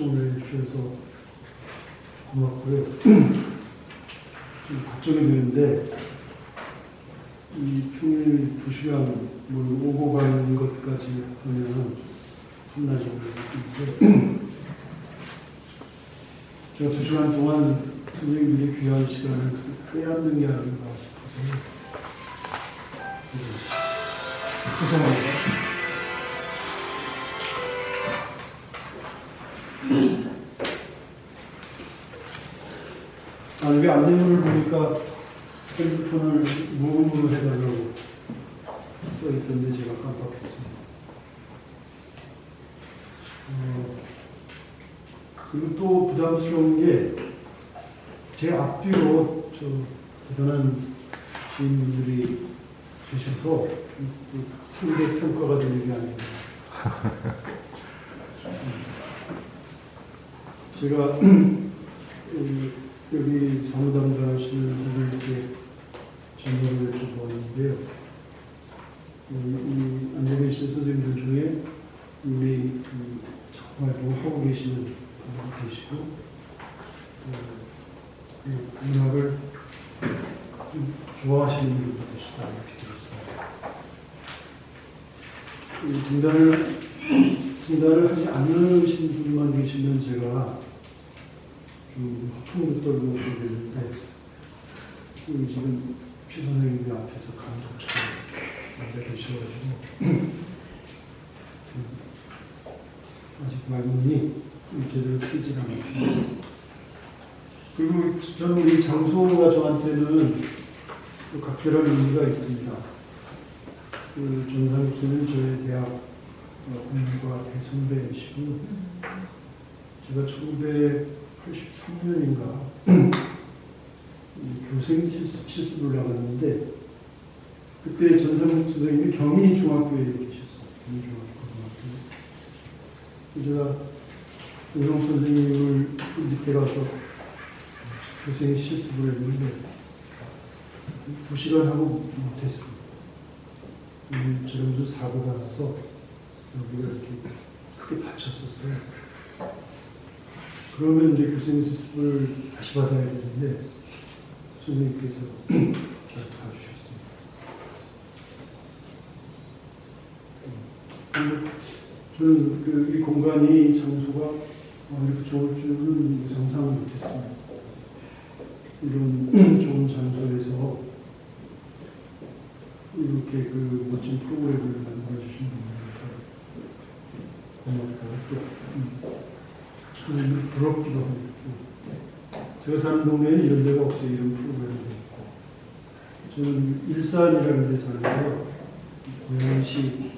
시청을 해주셔서 고맙고요. 좀 걱정이 되는데 이 평일 2시간 뭐 오고 가는 것까지 하면 혼나죠. 근데 제가 2시간 동안 선생님들이 귀한 시간을 빼앗는 게 아닌가 싶어서 네. 죄송합니다. 여기 안내문을 보니까 핸드폰을 무음으로 해달라고 써있던데 제가 깜빡했습니다. 어, 그리고 또 부담스러운 게 제 앞뒤로 저 대단한 시인분들이 계셔서 그 상대 평가가 되는 게 아니라 제가 음, 여기 사무 담당 하시는 분들께 전화를 여쭤보았는데요. 이 안내 계신 선생님들 중에 이미 그 작품 활동을 하고 계시는 분도 계시고 또그 문학을 좀 좋아하시는 분도 계시다 이렇게 들었습니다. 이 등단을 등단을 하지 않으신 분만 계시면 제가 좀 허풍도 떨고 그러는데 지금 피 선생님이 앞에서 감독처럼 앉아 계셔가지고 좀 아직 말문이 제대로 트지 않았습니다. 그리고 저는 우리 장소가 저한테는 또 각별한 의미가 있습니다. 그 전상욱 씨는 저희 대학 어, 공부가 대선배이시고 제가 1983년인가 교생 실습, 실습을 나갔는데 그때 전상욱 선생님이 경희 중학교에 계셨어요. 경희 중학교 고등학교. 제가 우성 선생님을 그 밑에 가서 교생 실습을 했는데 두 시간 하고 못했습니다. 저런 사고가 나서 여기가 이렇게 크게 다쳤었어요. 그러면 이제 교생 실습을 다시 받아야 되는데 선생님께서 잘 봐주셨습니다. 음, 저는 그 이 공간이 장소가 어, 이렇게 좋을 줄은 상상을 못했습니다. 이런 좋은 장소에서 이렇게 그 멋진 프로그램을 만들어주신 분들께 고맙고 또 부럽기도 하고 제가 사는 동네에 이런 데가 없어요. 이런 프로그램이 있고 저는 일산이라는 데 사는데요. 고양시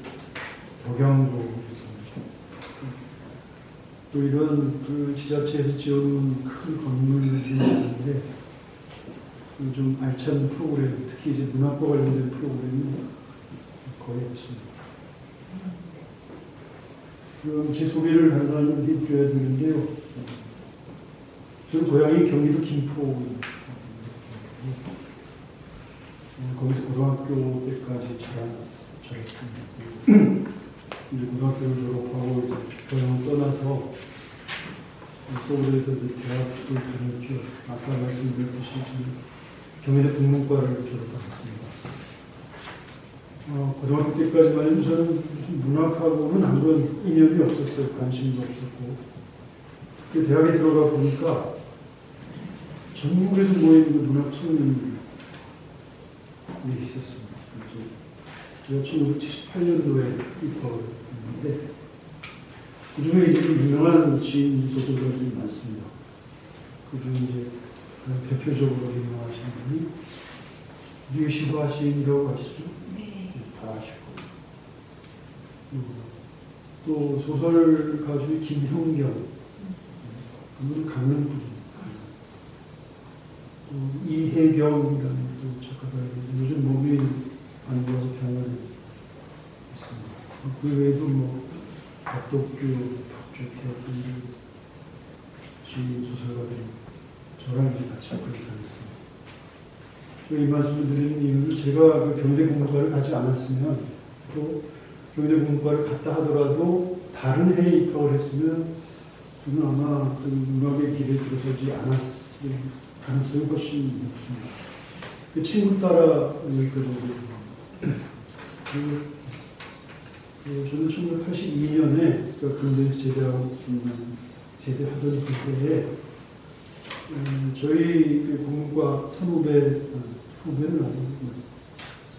삽니다. 또 이런 그 지자체에서 지어놓은 큰 건물들이 있는데 그좀 알찬 프로그램, 특히 이제 문학과 관련된 프로그램이 거의 없습니다. 그럼 제 소개를 간단히 해드려야 되는데요. 저는 고향이 경기도 김포입니다. 어, 거기서 고등학교 때까지 자랐습니다. 이제 고등학교를 졸업하고 이제 고향을 떠나서 서울에서 대학을 다녔죠. 아까 말씀드렸듯이 경희대 국문과를 졸업했습니다. 어, 고등학교 때까지만 해도 저는 문학하고는 아무런 인연이 없었어요. 관심도 없었고. 그 대학에 들어가 보니까 전국에서 모이는 그 문학 청년들이 있었습니다. 제가 1978년도에 입학을 했는데 그 중에 이제 좀 유명한 지인 소설가들이 많습니다. 그 중에 이제 가장 대표적으로 유명하신 분이 류시화 시인이라고 아시죠? 아시고 음, 또 소설 가수 김형경 그분은 강릉 분입니다. 또 이혜경이라는 또 작가가 요즘 몸이 안 좋아서 병원에 있습니다. 그 외에도 뭐 박덕규, 박주태 등등 시인 소설가들이 저랑 같이 그렇게 하겠습니다. 이 말씀을 드리는 이유는 제가 그 경대 공부과를 가지 않았으면 또 경대 공부과를 갔다 하더라도 다른 해에 입학을 했으면 저는 아마 그 음악의 길에 들어서지 않았을 가능성이 훨씬 높습니다. 그 친구 따라 여기까지 그, 그 저는 1982년에 그 군대에서 제대하고 음, 제대하던 그때에 음, 저희 그 선후배 어, 아니고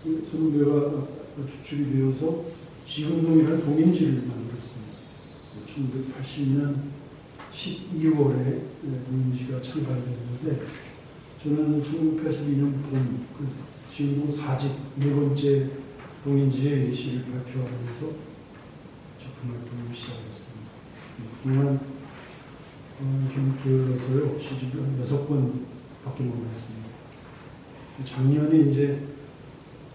그 선후배가 주축이 되어서 지금동이라는 동인지를 만들었습니다. 1980년 12월에 동인지가 창간됐는데 저는 1982년 봄, 그 지금 4집 네 번째 동인지의 예시를 발표하면서 작품 활동을 시작했습니다. 그동안 어, 좀 게을러서요, 시집을 한 여섯 번밖에 못 했습니다. 작년에 이제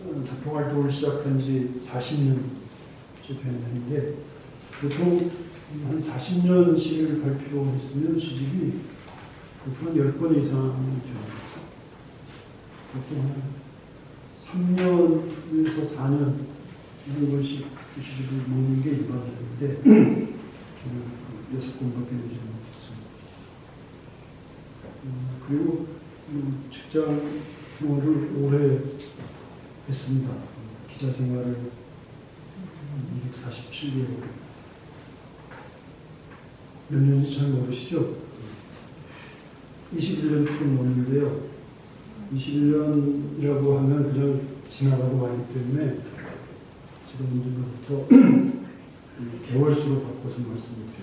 어, 작품 활동을 시작한 지 40년째 됐는데, 보통 한 40년씩 발표를 했으면 시집이 보통 한 10번 이상이 됩니다. 보통 한 3년에서 4년 이런 것씩 그 시집을 먹는 게 일반적인데 저는 그 여섯 권밖에 되지 못했습니다. 음, 그리고 음, 직장 생활을 오래 했습니다. 기자 생활을 247개월 몇 년인지 잘 모르시죠? 21년 조금 넘는데요. 21년이라고 하면 그냥 지나가고 말기 때문에 제가 언제부터 개월수로 바꿔서 말씀드립니다.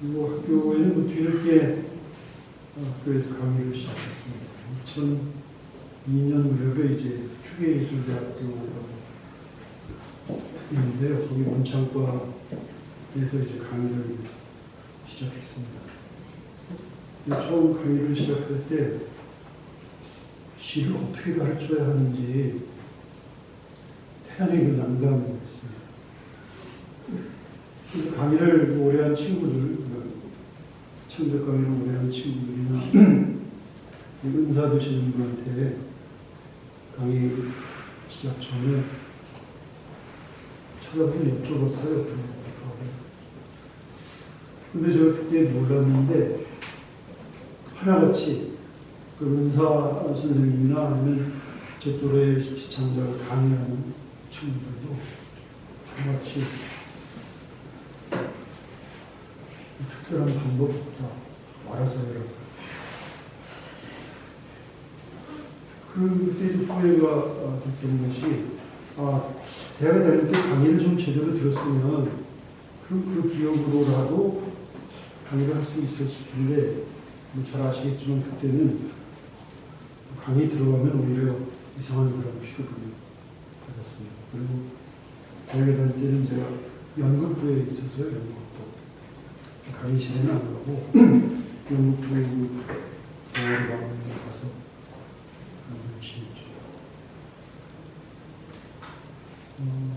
그리고 학교에는 뭐 뒤늦게 학교에서 강의를 시작했습니다. 2002년 무렵에 이제 추계예술대학교라고 있는데요. 거기 문창과에서 이제 강의를 시작했습니다. 처음 강의를 시작할 때 시를 어떻게 가르쳐야 하는지 대단히 그. 그래서 강의를 오래 한 친구들, 창작 강의를 오래 한 친구들이나 은사 되시는 분한테 강의 시작 전에 찾아서 여쭤봤어요. 근데 제가 그때 놀랐는데 하나같이 그 은사 선생님이나 아니면 제 또래 시청자를 강의하는 친구들도 하나같이 특별한 방법 없다. 알아서 해라. 그때도 후회가 됐던 것이 아, 대학에 다닐 때 강의를 좀 제대로 들었으면 그, 그 기억으로라도 강의를 할 수 있었을 텐데 뭐잘 아시겠지만 그때는 강의 들어가면 오히려 이상한 거라고 취급을 받았습니다. 그리고 대학에 다닐 때는 제가 연극부에 있어서요, 연극부. 강의실에는 안 가고 연극부 동아리 가서 강의를 치렀죠. 음,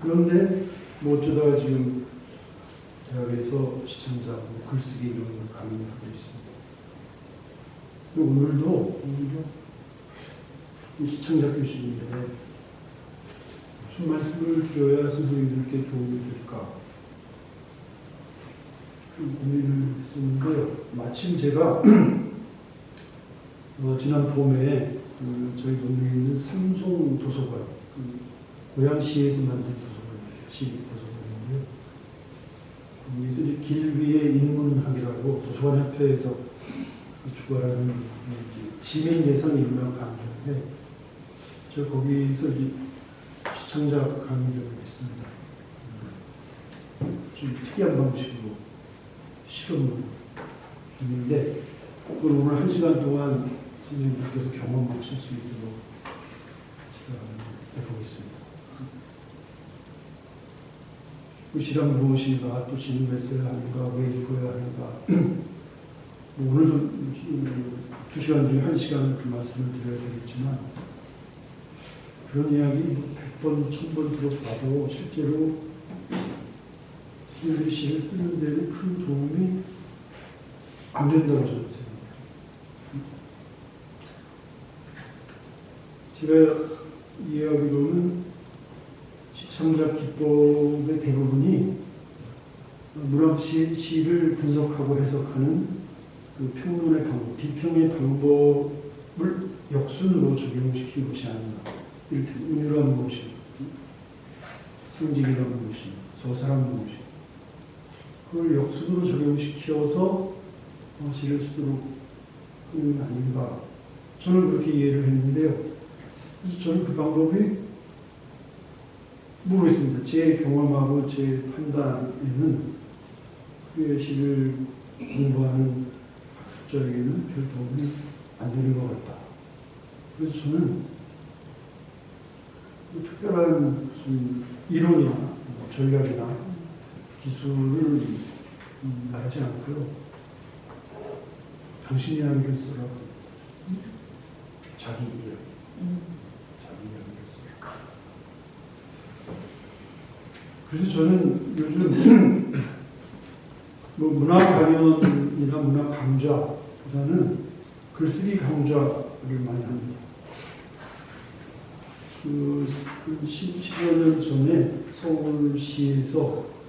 그런데 뭐 어쩌다가 지금 대학에서 시청자하고 글쓰기 이런 걸 강의를 하고 있습니다. 오늘도, 오늘도 이 시청자 교실인데 무슨 말씀을 드려야 선생님들께 도움이 될까 그 고민을 했었는데요. 마침 제가 어, 지난 봄에 그 저희 동네에 있는 삼송 도서관, 그 고양시에서 만든 도서관, 시 도서관인데요. 거기서 길 위에 인문학이라고 도서관 협회에서 주관하는 시민 예산 인문학 강좌인데 저 거기서 시청자 강의를 했습니다. 좀 특이한 방식으로 실험을 했는데 그걸 오늘 한 시간 동안 선생님들께서 경험하실 수 있도록 제가 해보겠습니다. 뜻이란 무엇인가, 또 시는 몇 세를 하는가, 왜 읽어야 하는가. 뭐 오늘도 두 시간 중에 한 시간을 그 말씀을 드려야 되겠지만, 그런 이야기 뭐 100번, 1000번 들어봐도 실제로 시를 쓰는 데는 큰 도움이 안 된다고 저는 생각해요. 제가 이해하기로는 시청자 기법의 대부분이 어, 문학 시, 시를 분석하고 해석하는 그 평론의 방법, 비평의 방법을 역순으로 적용시킨 것이 아닌가. 이를테면 은유란 무엇인가, 상징이란 무엇인가, 서사란 무엇인가. 그걸 역순으로 적용시켜서 어, 시를 쓰도록 하는 게 아닌가. 저는 그렇게 이해를 했는데요. 그래서 저는 그 방법이 모르겠습니다. 제 경험하고 제 판단에는 그 시를 공부하는 학습자에게는 별 도움이 안 되는 것 같다. 그래서 저는 뭐 특별한 무슨 이론이나 뭐 전략이나 기술을 음, 말하지 않고요. 당신이 하기를 쓰라고 자기 이야기, 자기 이야기를 쓰라고. 그래서 저는 요즘 뭐 문학 강연이나 문학 강좌보다는 글쓰기 강좌를 많이 합니다. 그, 그 10, 10여 년 전에 서울시에서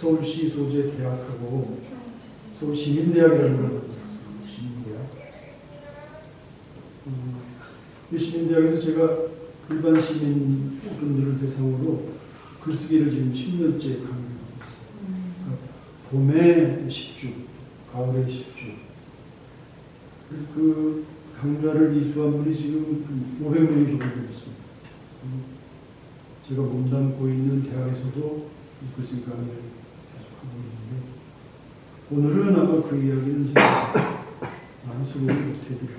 서울시 소재 대학하고 서울시민대학이라는 걸 만들었어요. 시민대학. 음, 이 시민대학에서 제가 일반 시민 분들을 대상으로 글쓰기를 지금 10년째 강의하고 있어요. 봄에 10주, 가을에 10주. 그 강좌를 이수한 분이 지금 500명이 정도 되었습니다. 음, 제가 몸담고 있는 대학에서도 이 글쓰기 강의를 하고 있는데 오늘은 아마 그 이야기는 제가 소개를 못해드릴 것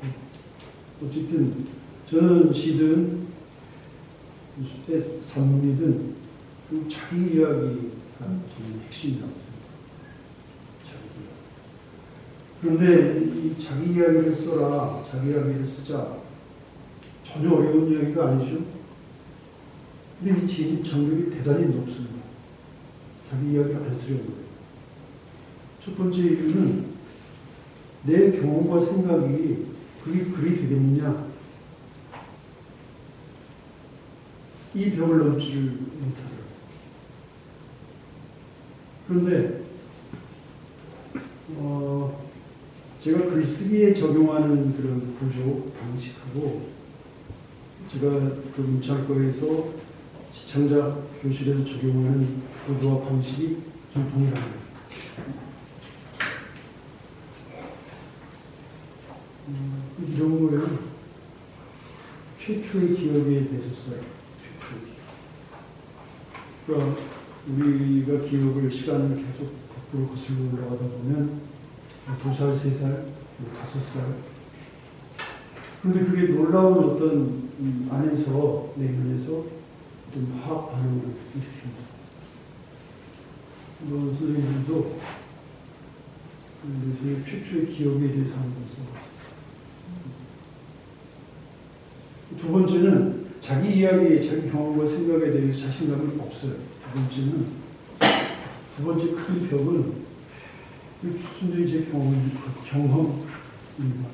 같고 어쨌든 저는 시든 무슨 산문이든 그 자기 이야기가 저는 핵심이라고 생각합니다. 그런데 이 자기 이야기를 써라, 자기 이야기를 쓰자 전혀 어려운 이야기가 아니죠. 근데 이 진입 장벽이 대단히 높습니다. 자기 이야기를 안 쓰려고 해요. 첫 번째 이유는 내 경험과 생각이 그게 글이 되겠느냐 이 벽을 넘지를 못하더라고요. 그런데 어, 제가 글쓰기에 적용하는 그런 구조, 방식하고 제가 그 문창과에서 시청자 교실에서 적용하는 구조와 방식이 좀 동일합니다. 음, 이런 거예요. 최초의 기억에 대해서 써요. 최초의 기억. 그러니까 우리가 기억을 시간을 계속 거꾸로 거슬러 올라가다 보면 두 살, 세 살, 뭐 다섯 살. 그런데 그게 놀라운 어떤 음, 안에서 내면에서 어떤 화학 반응을 일으킵니다. 뭐 선생님들도 그래서 최초의 기억에 대해서 하는 것을 두 번째는 자기 이야기, 자기 경험과 생각에 대해서 자신감이 없어요. 두 번째는 두 번째 큰 벽은 순전히 제 경험, 경험입니다.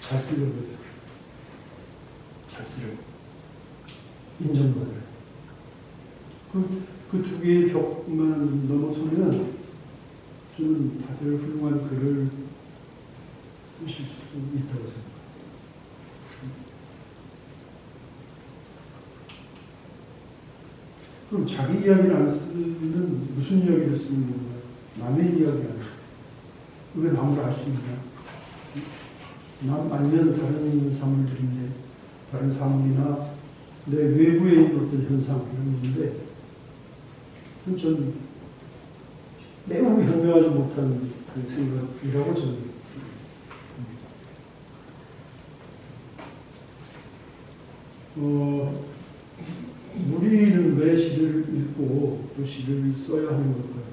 잘 쓰려고 해서 잘 쓰려고 인정받아요. 그 두 개의 벽만 넘어서면 저는 다들 훌륭한 글을 쓰실 수 있다고 생각합니다. 그럼 자기 이야기를 안 쓰는 무슨 이야기를 쓰는 건가요? 남의 이야기 아니에요. 왜 남을 알 수 있냐? 남 아니면 다른 사물들인데, 다른 사물이나 내 외부에 있는 어떤 현상 이런 건데, 전 매우 현명하지 못한 그 생각이라고 저는 봅니다. 어, 우리는 왜 시를 읽고 또 시를 써야 하는 걸까요?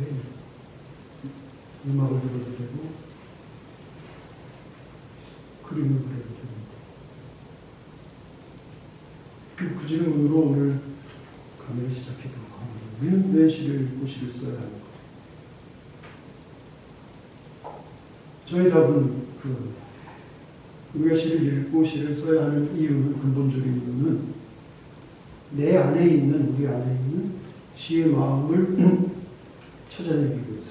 왜? 음악을 들어도 되고, 그림을 그려도 됩니다. 그 질문으로 오늘 강의를 시작해 보려고 합니다. 우리는 왜 시를 읽고 시를 써야 하는 가? 저의 답은 그 우리가 시를 읽고 시를 써야 하는 이유는 근본적인 이유는 내 안에 있는 우리 안에 있는 시의 마음을 찾아내기 위해서.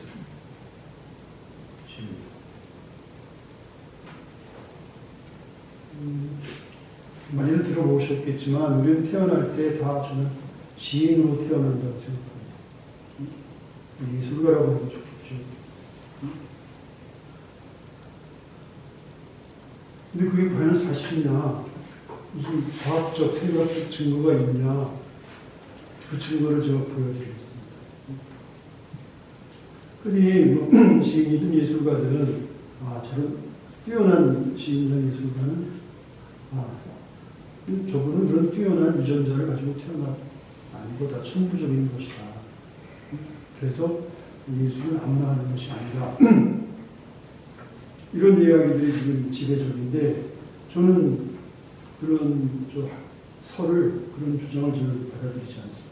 시입니다. 음, 많이들 들어보셨겠지만 우리는 태어날 때 다 저는 시인으로 태어난다고 생각합니다. 음, 예술가라고 해도 좋겠죠. 음. 근데 그게 과연 사실이냐? 무슨 과학적, 생각적 증거가 있냐? 그 증거를 제가 보여드리겠습니다. 흔히 뭐 시인이든 예술가들은 아 저런 뛰어난 시인이나 예술가는 아 저분은 그런 뛰어난 유전자를 가지고 태어난 아 니고 다 천부적인 것이다. 그래서 예술은 아무나 하는 것이 아니다. 이런 이야기들이 지금 지배적인데 저는 그런 저 설을 그런 주장을 저는 받아들이지 않습니다.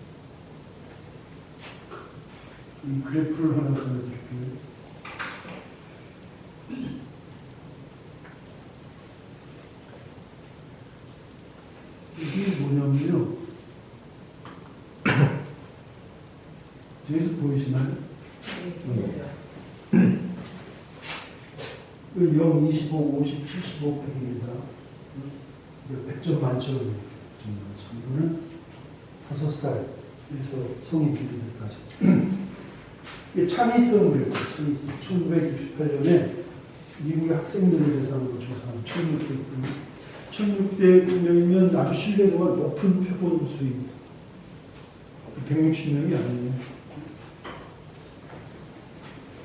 이 그래프를 하나 보여드릴게요. 이게 뭐냐면요. 뒤에서 보이시나요? 그 0, 25, 50, 75, 100입니다. 100점 만점 정도는 5살에서 성인 기준까지. 이게 창의성을 창의성. 1968년에 미국의 학생들을 대상으로 조사한 1600명. 1600명이면 아주 신뢰도가 높은 표본 수입니다. 160명이 아니에요.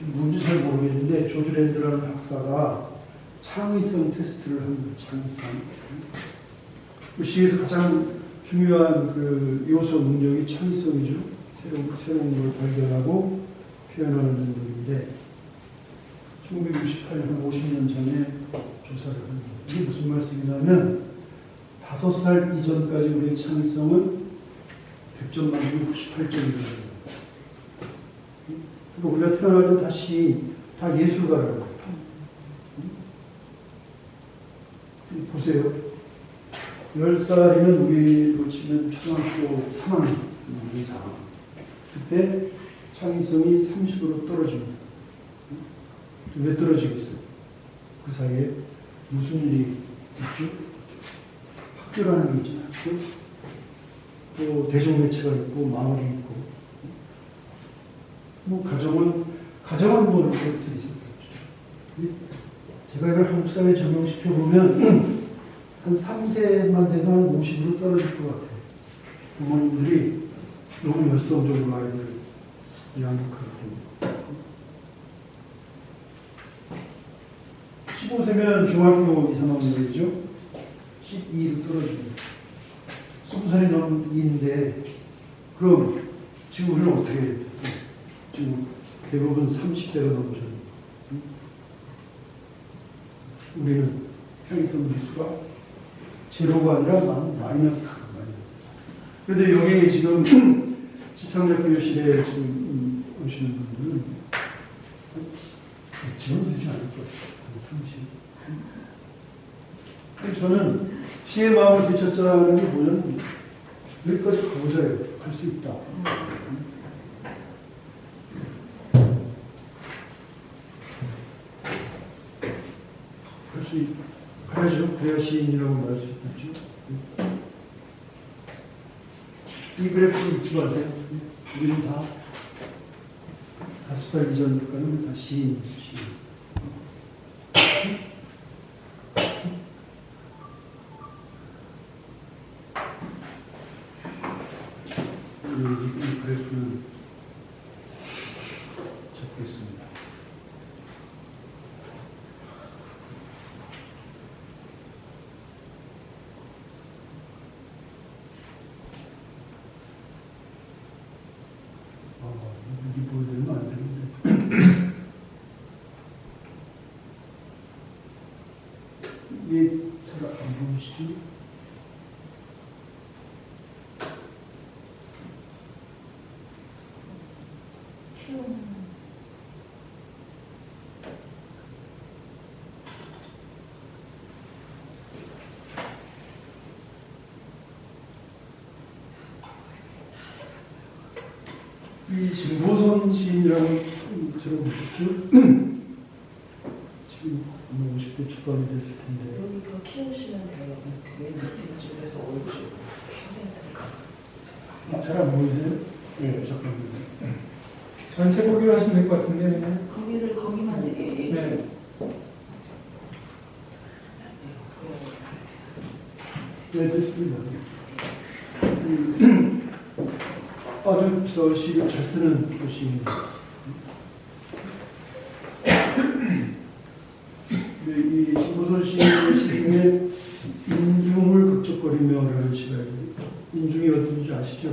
뭔지 잘 모르겠는데 조지 랜드라는 박사가 창의성 테스트를 합니다. 창의성. 그 시에서 가장 중요한 그 요소 능력이 창의성이죠. 새로운 새로운 걸 발견하고 표현하는 능력인데 1968년 50년 전에 조사를 합니다. 이게 무슨 말씀이냐면 다섯 살 이전까지 우리의 창의성은 100점 만점 98점입니다. 그리고 우리가 태어날 때 다시 다 예술가라고 해요. 음? 보세요. 10살이면 우리로 치면 초등학교 3학년 이상. 그때 창의성이 30으로 떨어집니다. 음? 왜 떨어지겠어요? 그 사이에 무슨 일이 있죠? 학교라는 게 있잖아요. 또 대중매체가 있고 마을이 있고 뭐 가정은 가정은 뭐 것들이 있었겠죠. 제가 이걸 한국 사회에 적용시켜 보면 한 3세만 돼도 한 50으로 떨어질 것 같아요. 부모님들이 너무 열성적으로 아이들을 양육하기 때문에. 15세면 중학교 2, 3학년이죠. 12로 떨어집니다. 20살이 넘는데 그럼 지금 우리는 어떻게 해요? 지금 대부분 30세가 넘으셨는데 우리는 창의성 지수가 제로가 아니라 마이너스가 많이 그런데 여기 지금 지창작교실에 지금 음, 오시는 분들은 지원되지 않을. 한 30. 그래서 저는 시의 마음을 되찾자는 게 뭐냐면 여기까지 가보자요. 갈수 있다. 할수 가야죠. 그래야 시인이라고 말할 수 있겠죠. 이 그래프를 잊지 마세요. 우리는 다 다섯 살 이전까지는 다 시인, 시인. 것이 키우는 이 진보선 시인이라고 들어보셨죠? 지금 50대 초반이 됐을 텐데요. 키우시면 돼요. 맨 밑에 쪽에서 얼굴 선생님. 잘안 보이세요? 네, 잠깐만요. 전체 보기로 하시면 될 것 같은데. 거기서 거기만 예, 예. 네. 네, 됐습니다. 음, 아주 저 시를 잘 쓰는 시입니다. 네, 이 신보선 시의 시 중에 인중을 극적거리며라는 시가 있는데 인중이 어딘지 아시죠?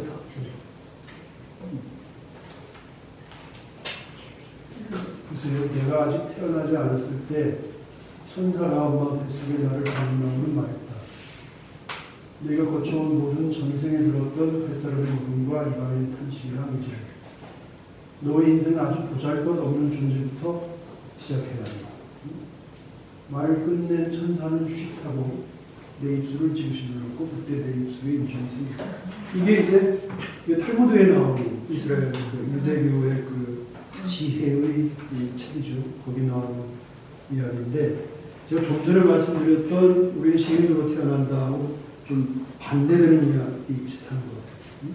보세요. 내가 아직 태어나지 않았을 때 천사가 엄마 뱃속에 나를 가둔다는 말했다. 내가 거쳐온 모든 전생에 들었던 뱃사람의 울음과 이방의 탄식이라 의지. 너의 인생은 아주 보잘것 없는 존재부터 시작해야 한다. 말을 끝낸 천사는 쉿하고 내 입술을 지그시 눌렀고 그때 내 입술에 인중이 생겼다. 이게 이제 탈무드에 나오는 이스라엘 그 유대교의 그 지혜의 이 책이죠. 거기 나오는 이야기인데 제가 좀 전에 말씀드렸던 우리 시인으로 태어난다고 좀 반대되는 이야기 비슷한 것 같아요.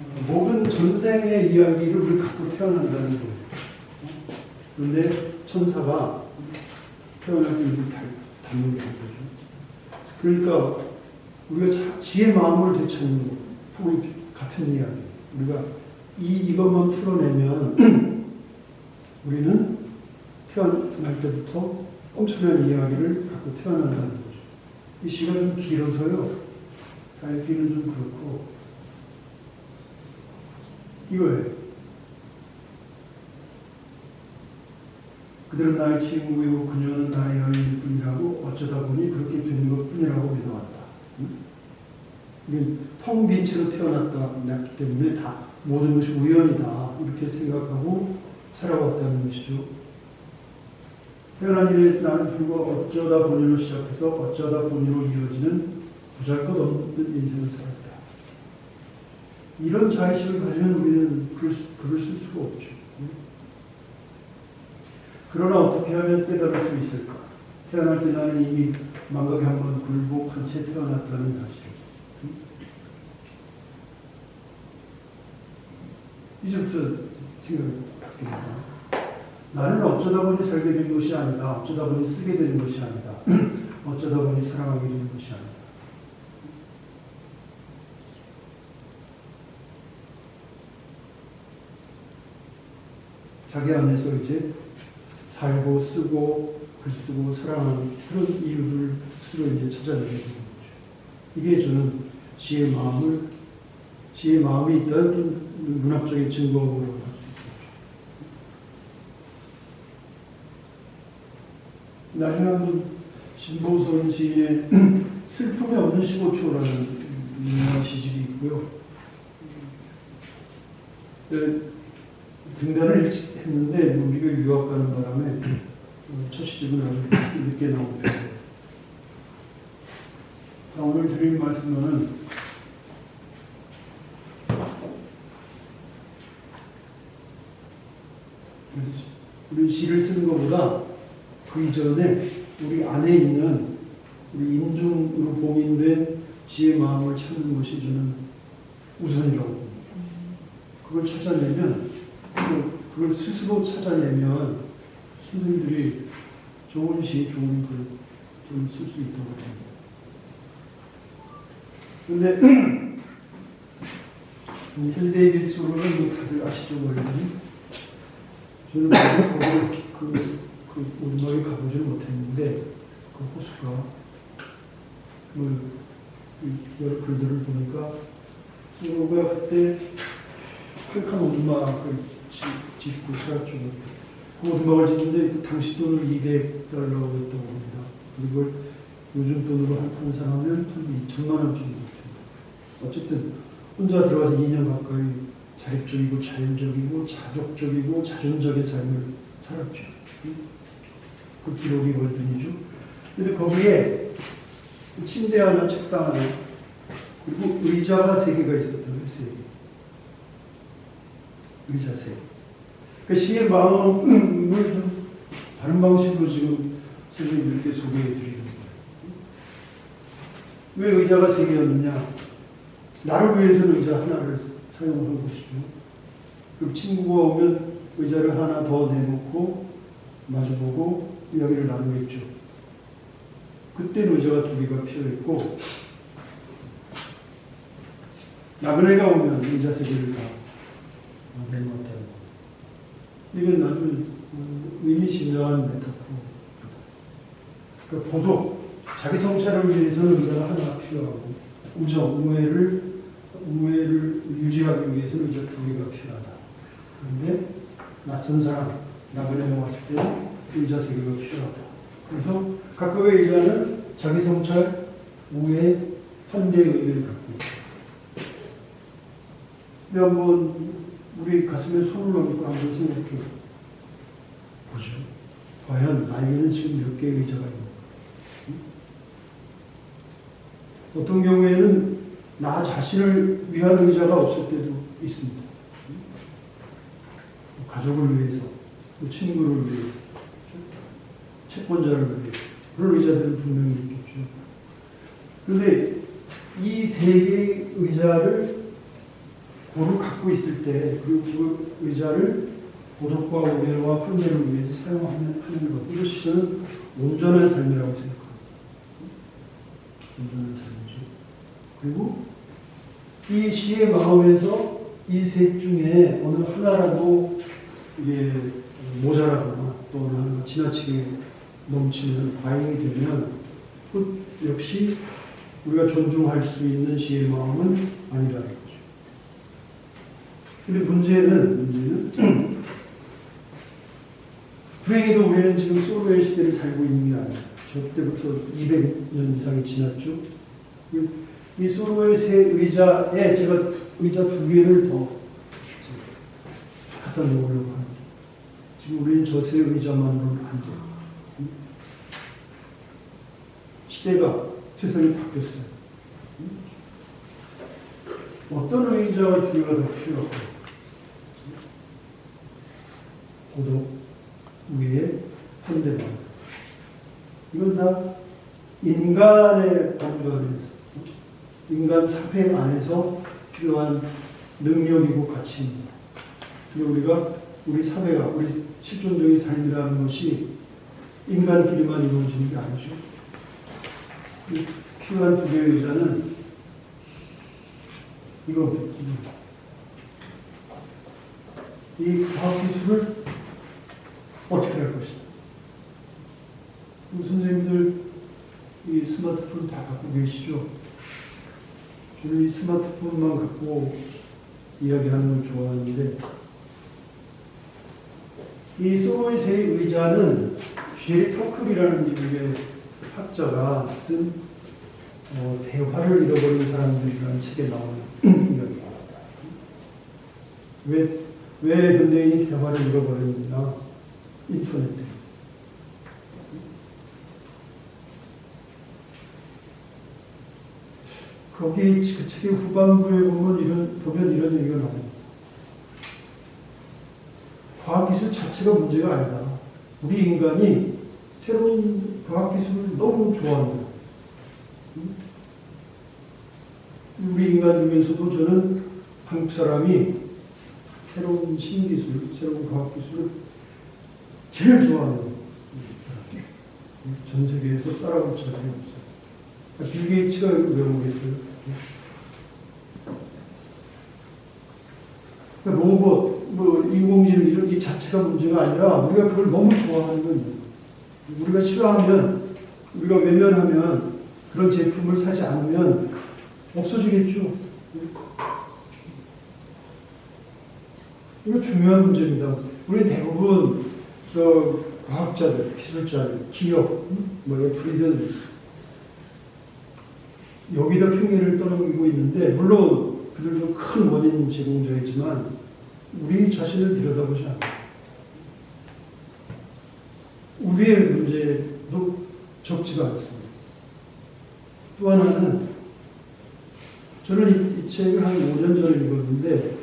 어, 모든 전생의 이야기를 우리 갖고 태어난다는 거예요. 그런데 천사가 이걸 다 담는 거죠. 그러니까 우리가 자- 지의 마음을 되찾는 거, 우리 같은 이야기. 우리가 이 이것만 풀어내면 우리는 태어날 때부터 엄청난 이야기를 갖고 태어난다는 거죠. 이 시가 좀 길어서요. 다 읽기는 좀 그렇고 이거예요. 그들은 나의 친구이고 그녀는 나의 여인일 뿐이라고 어쩌다 보니 그렇게 된것 뿐이라고 믿어왔다. 응? 이게 텅빈 채로 태어났기 때문에 다 모든 것이 우연이다 이렇게 생각하고 살아왔다는 것이죠. 태어난 이래 나는 불과 어쩌다 보니로 시작해서 어쩌다 보니로 이어지는 보잘 것 없는 인생을 살았다. 이런 자의식을 가지면 우리는 글을 쓸 수가 없죠. 그러나 어떻게 하면 깨달을 수 있을까? 태어날 때 나는 이미 망각에 한번 굴복한 채 태어났다는 사실. 이제부터 생각이 바뀝니다. 나는 어쩌다 보니 살게 된 것이 아니다. 어쩌다 보니 쓰게 되는 것이 아니다. 어쩌다 보니 사랑하게 되는 것이 아니다. 자기 안에서 이제 살고 쓰고 글 쓰고 사랑하는 그런 이유를 스스로 이제 찾아내게 되는 거죠. 이게 저는 지의 마음을 지의 마음이 있다는 문학적인 있습니다. 나중에 신보선 시인의 슬픔이 없는 15초라는 유명한 시집이 있고요. 네, 등단을 일찍 했는데 뭐 미국 유학 가는 바람에 어, 첫 시집은 아주 늦게 편이에요. 자, 오늘 드릴 말씀은 우리 시를 쓰는 것보다 그 이전에 우리 안에 있는 우리 인중으로 봉인된 지의 마음을 찾는 것이 저는 우선이라고 봅니다. 그걸 찾아내면 그걸- 스스로 찾아내면 선생님들이 좋은 시, 좋은 글좀쓸 수 있다고 봅니다. 근데 힐 데이비스로는 뭐 다들 아시죠, 원래는? 저는 거기 그, 그 오르막에 가보지는 못했는데 그 호수가 그, 그 여러 글들을 보니까 서로가 그때 한 오르막을 짓- 짓고 살았죠. 그 오르막을 짓는데 그 당시 돈으로 200달러였다고 합니다. 그리고 요즘 돈으로 한 환산하면 한 2천만 원 정도 됩니다. 어쨌든 혼자 들어가서 2년 가까이 자립적이고 자연적이고 자족적이고 자존적인 삶을 살았죠. 그 기록이 월든이죠. 근데 거기에 침대 하나, 책상 하나, 그리고 의자가 세 개가 있었던 거예요, 세 개. 그 시의 마음을 좀 다른 방식으로 지금 선생님들께 소개해 드리는 거예요. 왜 의자가 세 개였느냐? 나를 위해서는 의자 하나를 사용한 것이죠. 그럼 친구가 오면 의자를 하나 더 내놓고 마주보고 이야기를 나누겠죠. 그때 의자가 두 개가 필요했고 나그네가 오면 의자 세 개를 다 내놓았다는 거. 이건 아주 어, 의미심장한 메타포. 그 고독, 자기 성찰을 위해서는 의자가 하나 필요하고 우정, 우애를 우애를 유지하기 위해서는 의자 두 개가 필요하다. 그런데 낯선 사람, 나그네가 왔을 때 의자 세 개가 필요하다. 그래서 각각의 의자는 자기 성찰, 우애, 환대의 의미를 갖고 있다. 한번 우리 가슴에 손을 얹고 한번 생각해 보죠. 과연 나에게는 지금 몇 개의 의자가 있는가? 응? 어떤 경우에는 나 자신을 위한 의자가 없을 때도 있습니다. 응? 뭐 가족을 위해서, 또 친구를 위해서, 채권자를 위해서 그런 의자들은 분명히 있겠죠. 그런데 이 세 개의 의자를 고루 갖고 있을 때, 그리고 그 의자를 고독과 우애와 환대를 위해서 사용하는 하는 것, 이것이 온전한 삶이라고 생각합니다. 온전한 삶이죠. 그리고 이 시의 마음에서 이 셋 중에 어느 하나라도 이게 모자라거나 또는 지나치게 넘치는 과잉이 되면 그 역시 우리가 존중할 수 있는 시의 마음은 아니라는. 근데 문제는, 문제는, 불행히도 우리는 지금 소로의 시대를 살고 있는 게 아니에요. 저 때부터 200년 이상이 지났죠. 이- 이 소로의 새 의자에 제가 의자 두 개를 더 갖다 놓으려고 합니다. 지금 우리는 저 새 의자만으로는 안 돼요. 응? 시대가, 세상이 바뀌었어요. 응? 어떤 의자와 두 개가 더 필요할까요? 고독, 우애, 현대방. 이건 다 인간의 반주하면서 인간 사회 안에서 필요한 능력이고 가치입니다. 근데 우리가 우리 사회가 우리 실존적인 삶이라는 것이 인간끼리만 이루어지는 게 아니죠. 이 필요한 두 개의 의자는 이거거든요. 이 과학기술을 어떻게 할 것인가. 선생님들 이 스마트폰 다 갖고 계시죠? 저는 이 스마트폰만 갖고 이야기하는 걸 좋아하는데 이 소로이스의 의자는 쉐리 터클이라는 미국의 학자가 쓴 어, 대화를 잃어버린 사람들이라는 책에 나오는 이야기입니다. 왜, 왜 현대인이 대화를 잃어버렸느냐? 인터넷. 거기 그 책의 후반부에 보면 이런, 보면 이런 얘기가 나옵니다. 과학기술 자체가 문제가 아니다. 우리 인간이 새로운 과학기술을 너무 좋아한다. 음? 우리 인간 중에서도 저는 한국 사람이 새로운 신기술, 새로운 과학기술을 제일 좋아하는 전 세계에서 따라올 사람이 없어요. 빌 게이츠가 이걸 왜 오겠어요? 그러니까 로봇, 뭐 인공지능 이런 이 자체가 문제가 아니라 우리가 그걸 너무 좋아하는 거예요. 우리가 싫어하면 우리가 외면하면 그런 제품을 사지 않으면 없어지겠죠. 이거 중요한 문제입니다. 우리 대부분 저 과학자들, 기술자들, 기업, 뭐 애플이든 여기다 핑계를 떠넘기고 있는데 물론 그들도 큰 원인 제공자이지만 우리 자신을 들여다보지 않아요. 우리의 문제도 적지가 않습니다. 또 하나는 저는 이, 이 책을 한 5년 전에 읽었는데